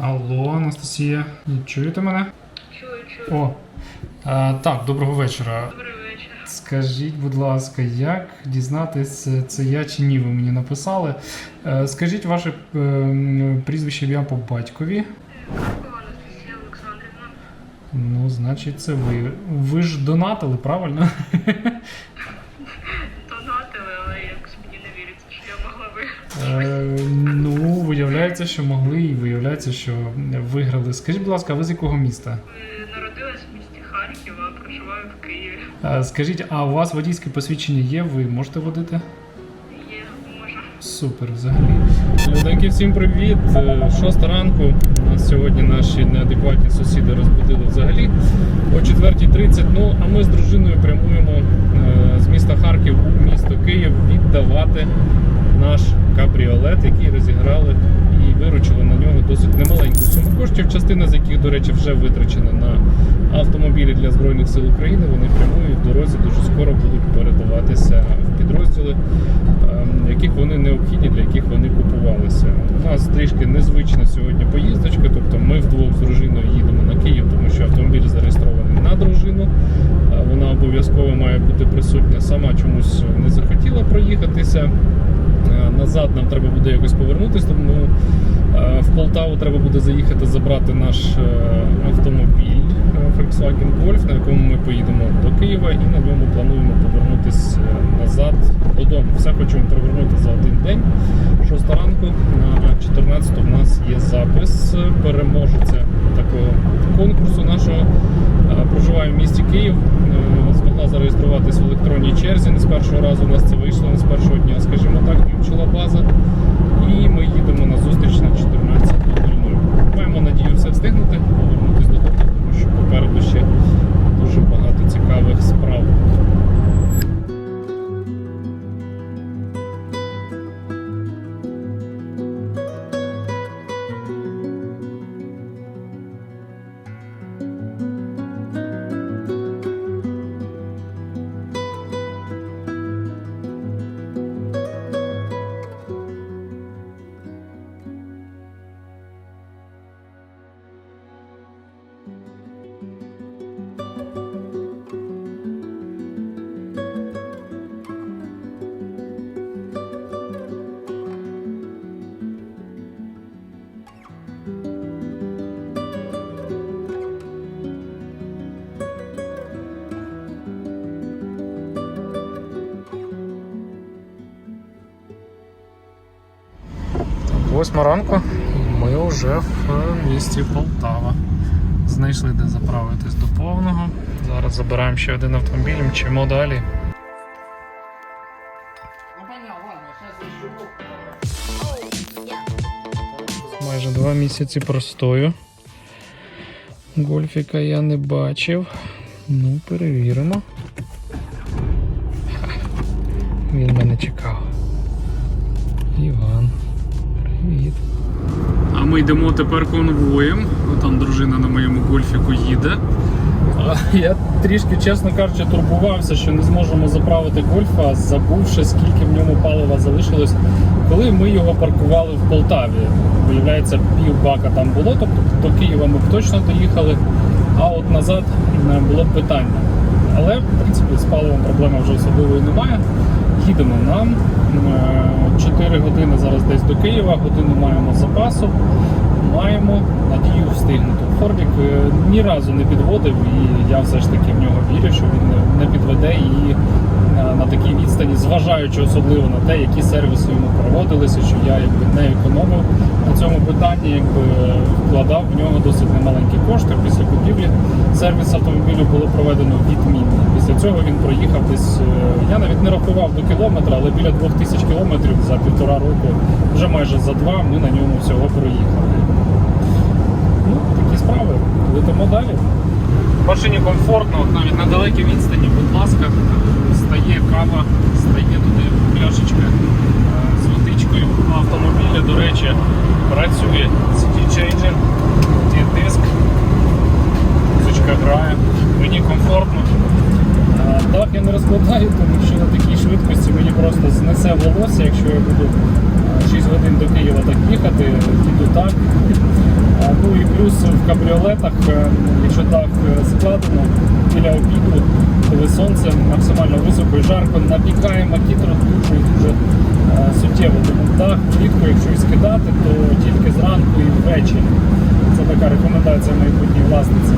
Алло, Анастасія, чуєте мене? Чую, чую. О, а, так, доброго вечора. Добрий вечір. Скажіть, будь ласка, як дізнатись, це я чи ні, ви мені написали. Е, Скажіть ваше е, прізвище ім'я по батькові. Карпова Анастасія Олександрівна. Ну, значить, це ви. Ви ж донатили, правильно? Виявляється, що могли, і виявляється, що виграли. Скажіть, будь ласка, ви з якого міста? Е, Народилась в місті Харків, а проживаю в Києві. Е, Скажіть, а у вас водійське посвідчення є? Ви можете водити? Супер, взагалі. Люденьки, всім привіт. Е, Шоста ранку. Нас сьогодні наші неадекватні сусіди розбудили взагалі о 4.30. Ну, а ми з дружиною прямуємо е, з міста Харків у місто Київ віддавати наш кабріолет, який розіграли і виручили на нього досить немаленьку суму коштів, частина з яких, до речі, вже витрачена на автомобілі для Збройних сил України. Вони прямують в дорозі, дуже скоро будуть передаватися в підрозділи ем, яких вони необхідні, для яких вони купувалися. У нас трішки незвична сьогодні поїздочка, тобто ми вдвох з дружиною їдемо на Київ, тому що автомобіль зареєстрований на дружину. Вона обов'язково має бути присутня. Сама чомусь не захотіла проїхатися. Назад нам треба буде якось повернутися, тому в Полтаву треба буде заїхати забрати наш е, автомобіль Volkswagen Golf, на якому ми поїдемо до Києва і на ньому плануємо повернутися назад додому. Все хочемо провернути за один день. Шоста ранку на 14 у нас є запис переможеця такого конкурсу нашого. Е, Проживає в місті Київ. Е, Змогла зареєструватись в електронній черзі. Не з першого разу у нас це вийшло, не з першого Восьма ранку ми вже в місті Полтава. Знайшли де заправитись до повного. Зараз забираємо ще один автомобіль, мчимо далі. Майже два місяці простою. Гольфіка я не бачив. Ну, перевіримо. Він мене чекав. Іван. Привіт. А ми йдемо тепер конвоєм. Там дружина на моєму гольфіку їде. Я трішки, чесно кажучи, турбувався, що не зможемо заправити гольфа, забувши, скільки в ньому палива залишилось, коли ми його паркували в Полтаві. Виявляється, пів бака там було, тобто до Києва ми б точно доїхали, а от назад е, було б питання. Але, в принципі, з паливом проблеми вже особливої немає. Їдемо нам. 4 години зараз десь до Києва, годину маємо запасу. Маємо надію встигнути. Фордік е, ні разу не підводив, і я все ж таки в нього вірю, що він не підведе і на, такій відстані, зважаючи особливо на те, які сервіси йому проводилися, що я якби не економив на цьому питанні, якби вкладав в нього досить немаленькі кошти. Після купівлі сервіс автомобілю було проведено відмінно. Після цього він проїхав десь. е, Я навіть не рахував до кілометра, але біля двох тисяч кілометрів за півтора року, вже майже за два, ми на ньому всього проїхали. Ну, такі справи. Летимо далі. Машині комфортно, навіть на далекій відстані, будь ласка, стає кава, стає туди пляшечка е, з водичкою. Автомобіля, до речі, працює CD Changer, є диск, музичка грає, мені комфортно. Е, Дах я не розкладаю, тому що на такій швидкості мені просто знесе волосся, якщо я буду е, 6 годин до Києва так їхати, їду так. А кабріолетах, е, якщо дах е, складено біля обіду, коли сонце максимально високо і жарко, напікає макітро дуже дуже суттєво. Тому дах влітку, якщо і скидати, то тільки зранку і ввечері. Це така рекомендація майбутній власниці.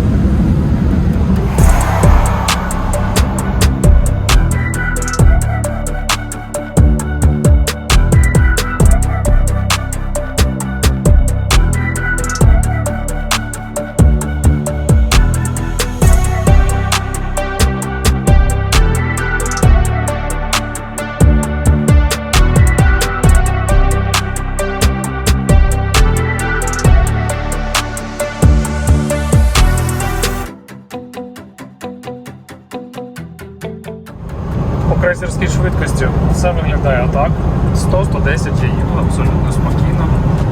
По швидкості все виглядає так. 100-110 я їду абсолютно спокійно.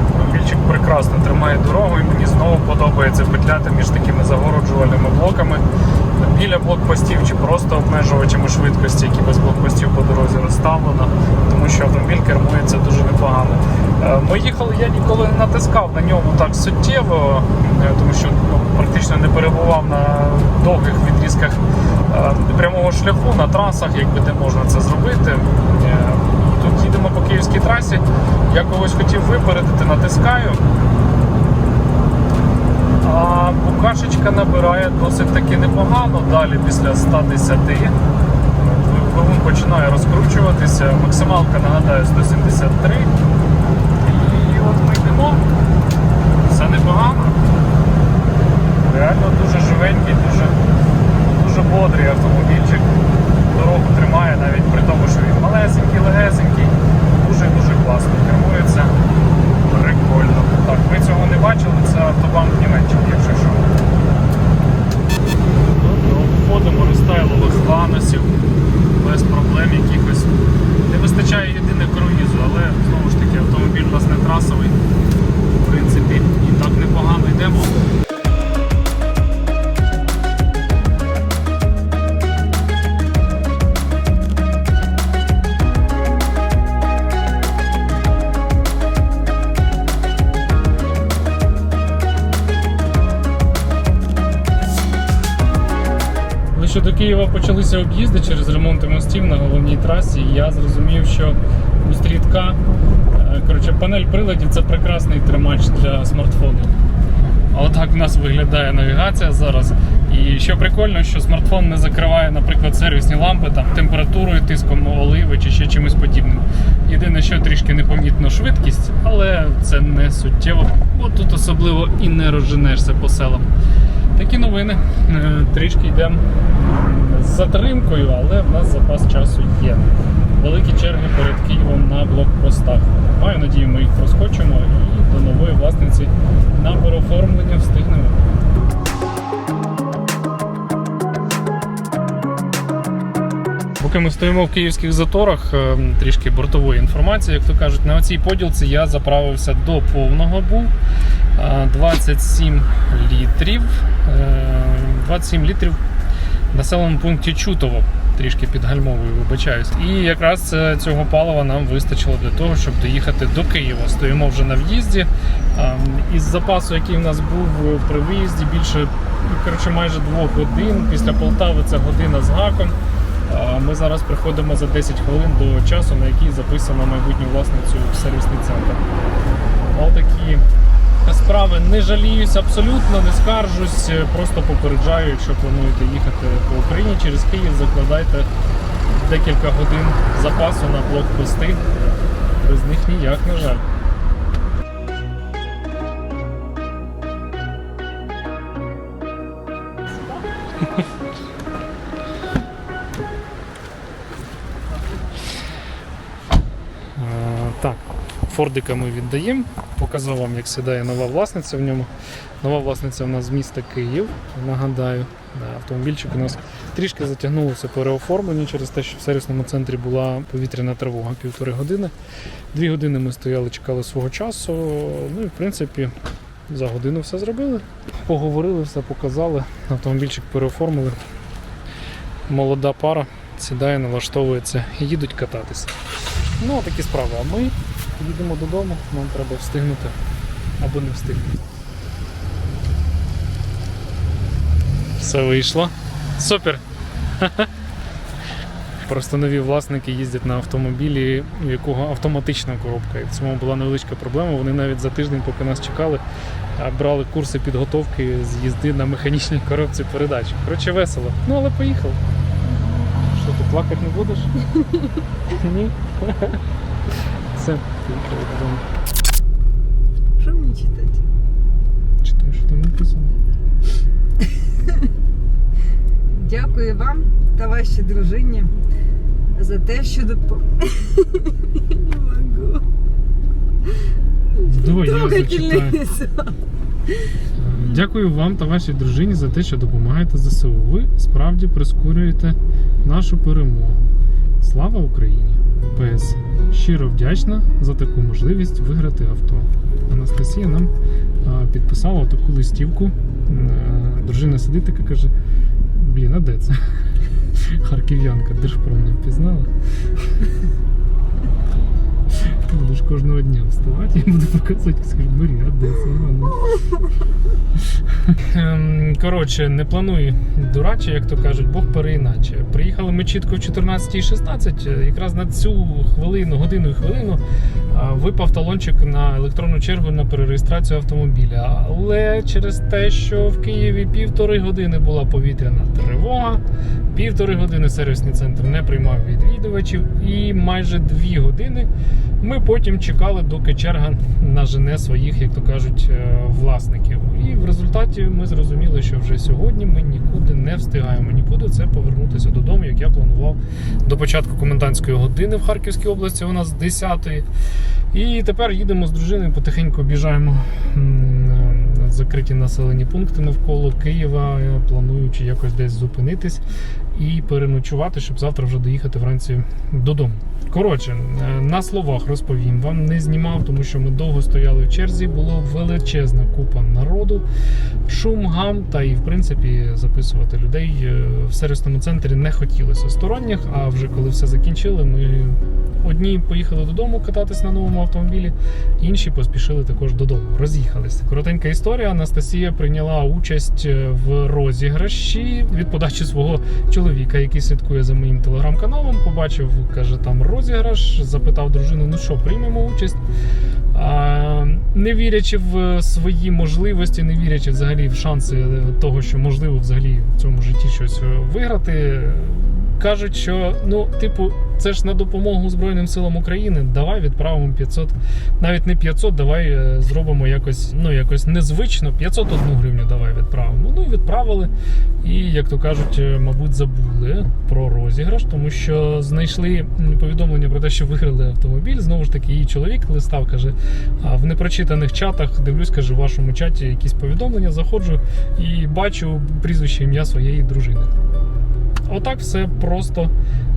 Автомобільчик прекрасно тримає дорогу і мені знову подобається петляти між такими загороджувальними блоками біля блокпостів чи просто обмежувачами швидкості, які без блокпостів по дорозі розставлено, тому що автомобіль кермується дуже непогано. Е, Ми їхали, я ніколи не натискав на ньому так суттєво, е, тому що ну, практично не перебував на довгих відрізках е, прямого шляху на трасах, якби де можна це зробити. Тут їдемо по київській трасі. Я когось хотів випередити, натискаю. А букашечка набирає досить таки непогано. Далі після 110 двигун починає розкручуватися. Максималка нагадаю 173. Почалися об'їзди через ремонти мостів на головній трасі, і я зрозумів, що у стрітка е, коротше, панель приладів це прекрасний тримач для смартфону. А отак в нас виглядає навігація зараз. І що прикольно, що смартфон не закриває, наприклад, сервісні лампи там температурою, тиском оливи чи ще чимось подібним. Єдине, що трішки непомітно швидкість, але це не суттєво, бо тут особливо і не розженешся по селам. Такі новини. Е, Трішки йдемо з затримкою, але в нас запас часу є. Великі черги перед Києвом на блокпостах. Маю надію, ми їх проскочимо і до нової власниці на переоформлення встигнемо. Поки ми стоїмо в київських заторах, е, трішки бортової інформації, як то кажуть, на цій поділці я заправився до повного був. Е, 27 літрів. Е, 27 літрів в населеному пункті Чутово. Трішки під гальмовою, вибачаюсь. І якраз е, цього палива нам вистачило для того, щоб доїхати до Києва. Стоїмо вже на в'їзді. Ем, Із запасу, який в нас був е, при виїзді, більше ну, коротше, майже двох годин. Після Полтави це година з гаком. Е, Ми зараз приходимо за 10 хвилин до часу, на який записано майбутню власницю в сервісний центр. Отакі справи. Не жаліюсь абсолютно, не скаржусь. Просто попереджаю, якщо плануєте їхати по Україні через Київ, закладайте декілька годин запасу на блокпости. Без них ніяк, на жаль. Фордика ми віддаємо. Показав вам, як сідає нова власниця в ньому. Нова власниця у нас з міста Київ. Нагадаю, Да, автомобільчик у нас трішки затягнулося переоформлення через те, що в сервісному центрі була повітряна тривога півтори години. Дві години ми стояли, чекали свого часу. Ну і в принципі за годину все зробили. Поговорили, все показали. Автомобільчик переоформили. Молода пара сідає, налаштовується і їдуть кататися. Ну, такі справи. А ми їдемо додому, нам треба встигнути або не встигнути. Все вийшло. Супер. Просто нові власники їздять на автомобілі, у якого автоматична коробка. І в цьому була невеличка проблема. Вони навіть за тиждень, поки нас чекали, брали курси підготовки з їзди на механічній коробці передач. Коротше, весело. Ну, але поїхали. Що ти плакати не будеш? Ні. Додому. Що мені читати? Читаю, що там написано. Дякую вам та вашій дружині за те, що доп... Давай я зачитаю. Дякую вам та вашій дружині за те, що допомагаєте ЗСУ. Ви справді прискорюєте нашу перемогу. Слава Україні! ПС. Щиро вдячна за таку можливість виграти авто. Анастасія нам підписала таку листівку. Е, Дружина сидить така каже: Блін, а де це? Харків'янка, Держпром не впізнала. Будеш кожного дня вставати і буду показувати, скажу, бері, а де це? Ну. Ем, Коротше, не плануй дураче, як то кажуть, Бог переіначе. Приїхали ми чітко в 14.16, якраз на цю хвилину, годину і хвилину випав талончик на електронну чергу на перереєстрацію автомобіля. Але через те, що в Києві півтори години була повітряна тривога, півтори години сервісний центр не приймав відвідувачів, і майже дві години ми потім чекали, доки черга нажене своїх, як то кажуть, е, власників. І в результаті ми зрозуміли, що вже сьогодні ми нікуди не встигаємо нікуди це повернутися додому, як я планував до початку комендантської години в Харківській області. У нас з 10-ї. І тепер їдемо з дружиною, потихеньку об'їжджаємо закриті населені пункти навколо Києва, плануючи якось десь зупинитись і переночувати, щоб завтра вже доїхати вранці додому. Коротше, е, на словах розповім вам, не знімав, тому що ми довго стояли в черзі. Було величезна купа народу, шум, гам, та і в принципі записувати людей е, в сервісному центрі не хотілося сторонніх. А вже коли все закінчили, ми одні поїхали додому кататись на новому автомобілі, інші поспішили також додому. Роз'їхалися. Коротенька історія. Анастасія прийняла участь е, в розіграші від подачі свого чоловіка, який слідкує за моїм телеграм-каналом. Побачив, каже, там розіграш, запитав дружину: ну що, приймемо участь. А, не вірячи в свої можливості, не вірячи взагалі в шанси того, що можливо взагалі в цьому житті щось е, виграти. Кажуть, що ну, типу, це ж на допомогу Збройним силам України. Давай відправимо 500, навіть не 500, давай е, зробимо якось, ну якось незвично. 501 гривню давай відправимо. Ну і відправили. І як то кажуть, е, мабуть, забули про розіграш, тому що знайшли повідомлення про те, що виграли автомобіль. Знову ж таки, її чоловік листав, каже: в непрочитаних чатах дивлюсь, каже, в вашому чаті якісь повідомлення. Заходжу і бачу прізвище ім'я своєї дружини. Отак все просто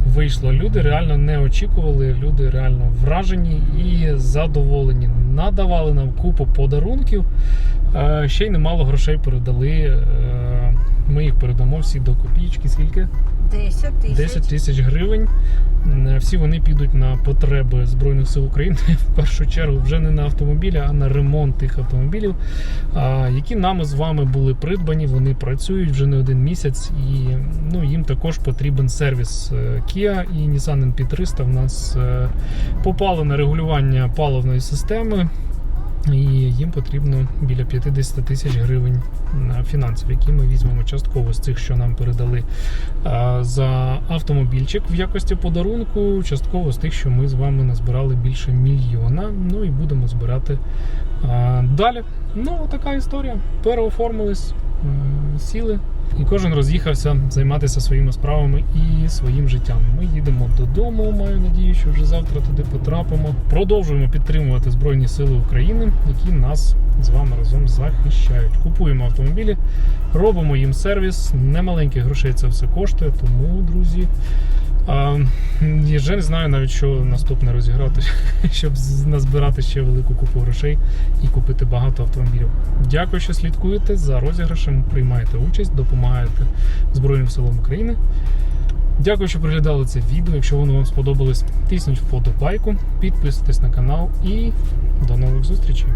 вийшло. Люди реально не очікували, люди реально вражені і задоволені. Надавали нам купу подарунків. Е, Ще й немало грошей передали. Е, Ми їх передамо всі до копійки. Скільки? 10 тисяч. 10 тисяч гривень. Всі вони підуть на потреби Збройних сил України в першу чергу вже не на автомобілі, а на ремонт тих автомобілів, які нами з вами були придбані. Вони працюють вже не один місяць, і ну, їм також потрібен сервіс Е, Kia і Nissan NP300 в нас е, попали на регулювання паливної системи. І їм потрібно біля 50 тисяч гривень фінансів, які ми візьмемо частково з цих, що нам передали за автомобільчик в якості подарунку, частково з тих, що ми з вами назбирали більше мільйона. Ну і будемо збирати далі. Ну, така історія. Переоформились, сіли. І кожен роз'їхався займатися своїми справами і своїм життям. Ми їдемо додому. Маю надію, що вже завтра туди потрапимо. Продовжуємо підтримувати Збройні Сили України, які нас з вами разом захищають. Купуємо автомобілі, робимо їм сервіс. Немаленьких грошей це все коштує. Тому, друзі, а, я вже не знаю навіть, що наступне розіграти, щоб назбирати ще велику купу грошей і купити багато автомобілів. Дякую, що слідкуєте за розіграшем, приймаєте участь, допомагаєте Збройним силам України. Дякую, що приглядали це відео. Якщо воно вам сподобалось, тисніть вподобайку, підписуйтесь на канал і до нових зустрічей.